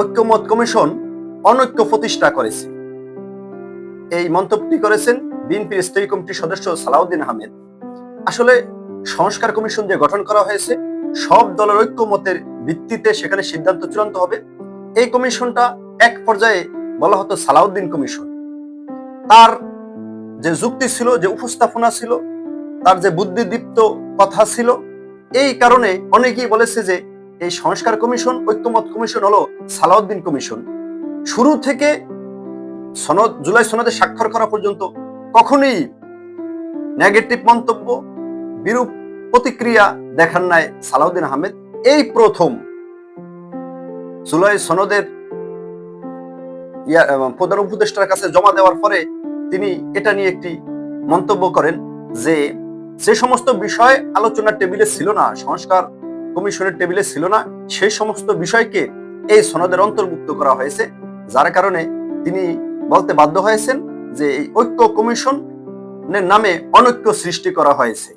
ঐক্যমত কমিশন অনৈক্য প্রতিষ্ঠা করেছে। এই মন্তব্যটি করেছেন বিএনপির স্থায়ী কমিটির সদস্য সালাউদ্দিন আহমেদ। আসলে সংস্কার কমিশন যে গঠন করা হয়েছে, সব দলের ঐক্যমতের ভিত্তিতে সেখানে সিদ্ধান্ত চূড়ান্ত হবে। এই কমিশনটা এক পর্যায়ে বলা হতো সালাউদ্দিন কমিশন। তার যে যুক্তি ছিল, যে উপস্থাপনা ছিল, তার যে বুদ্ধিদীপ্ত কথা ছিল, এই কারণে অনেকেই বলেছে যে এই সংস্কার কমিশন, ঐক্যমত কমিশন হলো সালাউদ্দিন কমিশন। শুরু থেকে সনদ, জুলাই সনদে স্বাক্ষর করা পর্যন্ত কখনোই নেগেটিভ মন্তব্য, বিরূপ প্রতিক্রিয়া দেখান নাই সালাউদ্দিন আহমেদ। এই প্রথম জুলাই সনদের প্রধান উপদেষ্টার কাছে জমা দেওয়ার পরে তিনি এটা নিয়ে একটি মন্তব্য করেন যে যে সমস্ত বিষয় আলোচনার টেবিলে ছিল না, সংস্কার কমিশনের টেবিলে ছিল না সেই সমস্ত বিষয়কে এই সনদের অন্তর্ভুক্ত করা হয়েছে, যার কারণে তিনি বলতে বাধ্য হয়েছেন যে এই ঐক্য কমিশনের নামে অনৈক্য সৃষ্টি করা হয়েছে।